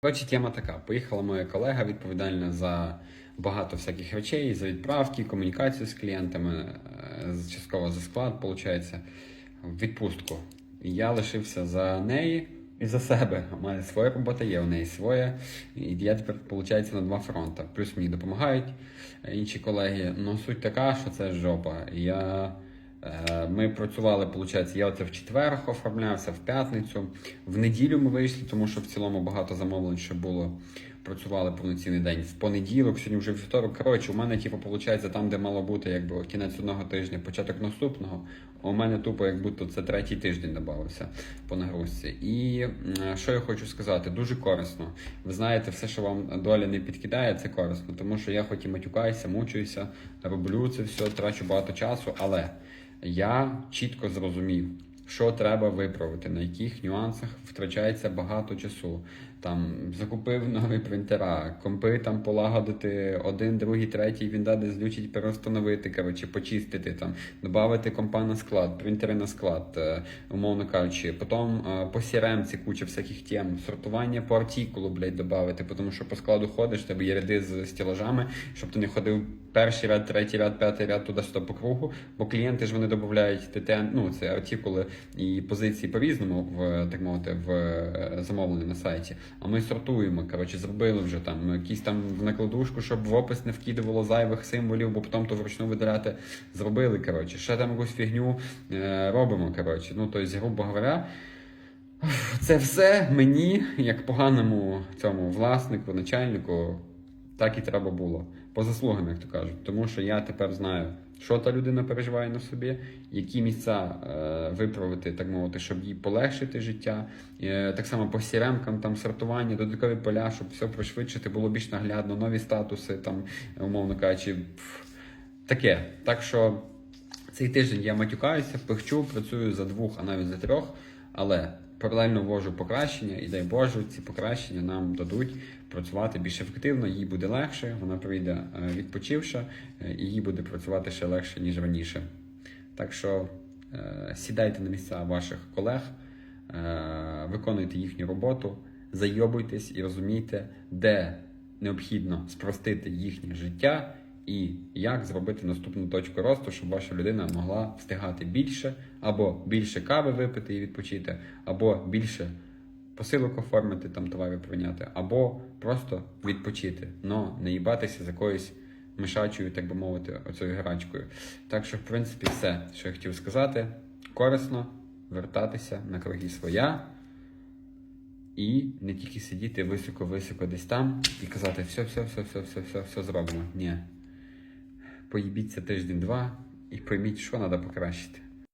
Коротше, тема така. Поїхала моя колега, відповідальна за багато всяких речей, за відправки, комунікацію з клієнтами, е, частково за склад, виходить, відпустку. Я лишився за неї і за себе. У мене своя робота є, у неї своя. І я тепер, виходить, на два фронти. Плюс мені допомагають е, інші колеги. Ну, суть така, що це жопа. Я Ми працювали, виходить, я оце в четвер оформлявся, в п'ятницю. В неділю ми вийшли, тому що в цілому багато замовлень ще було. Працювали повноцінний день. В понеділок, сьогодні вже вівторок. Коротше, у мене, типу, виходить, там, де мало бути якби кінець одного тижня, початок наступного. У мене тупо, як будто це третій тиждень додавався по нагрузці. І що я хочу сказати, дуже корисно. Ви знаєте, все, що вам доля не підкидає, це корисно, тому що я хоч і матюкаюся, мучуюся, роблю це все, трачу багато часу, але я чітко зрозумів, що треба виправити, на яких нюансах втрачається багато часу. Там закупив нові принтера, компи там полагодити один, другий, третій, він даде злючить, перестановити, коротше, почистити там, додати компа на склад, принтери на склад, е, умовно кажучи. Потім е, по CRM ці куча всяких тем, сортування по артикулу, блядь, додати, тому що по складу ходиш, тебе є ряди з стілажами, щоб ти не ходив перший ряд, третій ряд, п'ятий ряд туди-сюди по кругу, бо клієнти ж вони додають ТТ, ну це артикули і позиції по-різному в так мовити в е, замовленні на сайті. А ми сортуємо. Коротше, зробили вже там якісь там в накладушку, щоб в опис не вкидувало зайвих символів, бо потім то вручну видаляти. Зробили. Коротше, ще там якусь фігню е, робимо. Коротше, ну тобто, грубо говоря. Це все мені, як поганому цьому власнику, начальнику, так і треба було. По заслугам, як то кажуть. Тому що я тепер знаю, що та людина переживає на собі, які місця е, виправити, так мовити, щоб їй полегшити життя. Е, так само по сіремкам, там сортування, додаткові поля, щоб все пришвидшити, було більш наглядно, нові статуси, там, умовно кажучи, пф, таке. Так що цей тиждень я матюкаюся, пихчу, працюю за двох, а навіть за трьох, але паралельно ввожу покращення, і дай Боже, ці покращення нам дадуть працювати більш ефективно, їй буде легше, вона прийде е, відпочивша, е, і їй буде працювати ще легше, ніж раніше. Так що е, сідайте на місця ваших колег, виконуйте їхню роботу, зайобуйтесь і розумійте, де необхідно спростити їхнє життя і як зробити наступну точку росту, щоб ваша людина могла встигати більше, або більше кави випити і відпочити, або більше посилок оформити, там товари прийняти, або просто відпочити, но не їбатися з якоюсь мишачою, так би мовити, оцею грачкою. Так що, в принципі, все, що я хотів сказати, корисно вертатися на круги своя. І не тільки сидіти високо-високо десь там і казати все, все, все, все, все, все, все зроблено. Ні. Поїбіться тиждень-два і прийміть, що треба покращити.